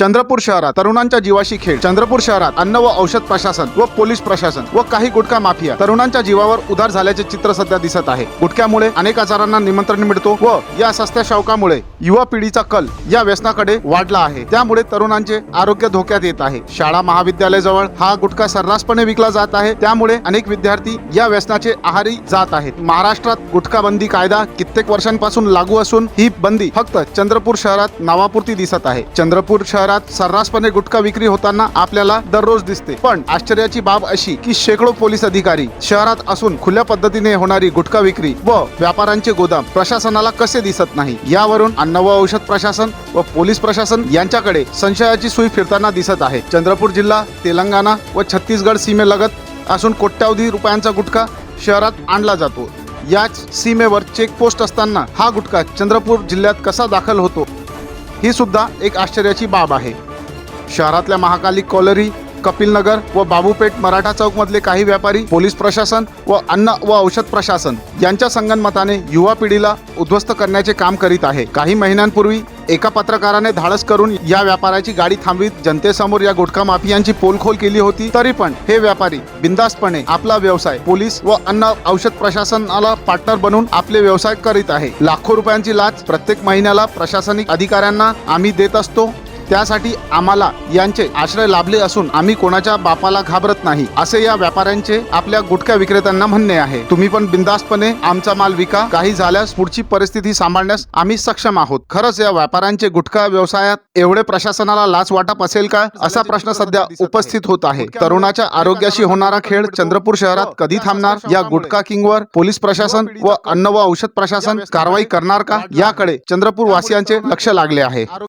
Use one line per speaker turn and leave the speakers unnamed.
चंद्रपूर शहरात तरुणांच्या जीवाशी खेळ. चंद्रपूर शहरात अन्न व औषध प्रशासन व पोलीस प्रशासन व काही गुटखा माफिया तरुणांच्या जीवावर उधार झाल्याचे चित्र सध्या दिसत आहे. गुटख्यामुळे अनेक आजारांना निमंत्रण मिळतो व या सस्त्या शौकामुळे युवा पिढीचा कल या व्यसनाकडे वाढला आहे. त्यामुळे तरुणांचे आरोग्य धोक्यात येत आहे. शाळा महाविद्यालय जवळ हा गुटखा सर्रासपणे विकला जात आहे. त्यामुळे अनेक विद्यार्थी या व्यसनाचे आहारी जात आहेत. महाराष्ट्रात गुटखा बंदी कायदा कित्येक वर्षांपासून लागू असून ही बंदी फक्त चंद्रपूर शहरात नावापुरती दिसत आहे. चंद्रपूर शहर शहरात सर्रासपणे गुटखा विक्री होताना आपल्याला दररोज दिसते. पण आश्चर्याची बाब अशी की शेकडो पोलीस अधिकारी शहरात असून खुल्या पद्धतीने होणारी गुटखा विक्री व व्यापाऱ्यांचे गोदाम प्रशासनाला कसे दिसत नाही यावरून अन्न व औषध प्रशासन व पोलीस प्रशासन यांच्याकडे संशयाची सुई फिरताना दिसत आहे. चंद्रपूर जिल्हा तेलंगणा व छत्तीसगड सीमेलगत असून कोट्यावधी रुपयांचा गुटखा शहरात आणला जातो. याच सीमेवर चेकपोस्ट असताना हा गुटखा चंद्रपूर जिल्ह्यात कसा दाखल होतो ही सुद्धा एक आश्चर्याची बाब आहे. शहरातल्या महाकाली कॉलरी कपिलनगर व बाबूपेठ मराठा चौकमधले काही व्यापारी पोलीस प्रशासन व अन्न व औषध प्रशासन यांच्या संगनमताने युवा पिढीला उद्ध्वस्त करण्याचे काम करीत आहे. काही महिन्यांपूर्वी एका पत्रकाराने धाडस करून या व्यापाऱ्याची गाडी थांबवीत जनतेसमोर या गुटखा माफियांची पोलखोल केली होती. तरी पण हे व्यापारी बिंदास्तपणे आपला व्यवसाय पोलीस व अन्न औषध प्रशासनाला पार्टनर बनून आपले व्यवसाय करीत आहे. लाखो रुपयांची लाच प्रत्येक महिन्याला प्रशासनिक अधिकाऱ्यांना आम्ही देत असतो. त्यासाठी आम्हाला यांचे आश्रय लाभले असून आम्ही कोणाच्या बापाला घाबरत नाही. असे या व्यापाऱ्यांचे आपल्या गुटख्या विक्रेत्यांना म्हणणे आहे. तुम्ही पण बिंदास्तपणे आमचा माल विका. काही झाल्यास पुढची परिस्थिती सांभाळण्यास आम्ही सक्षम आहोत. खरंच या व्यापाऱ्यांचे गुटखा व्यवसायात एवढे प्रशासनाला लाच वाटप असेल का? असा प्रश्न सध्या उपस्थित होत आहे. तरुणाच्या आरोग्याशी होणारा खेळ चंद्रपूर शहरात कधी थांबणार? या गुटखा किंगवर पोलीस प्रशासन व अन्न व औषध प्रशासन कारवाई करणार का? याकडे चंद्रपूर वासियांचे लक्ष लागले आहे.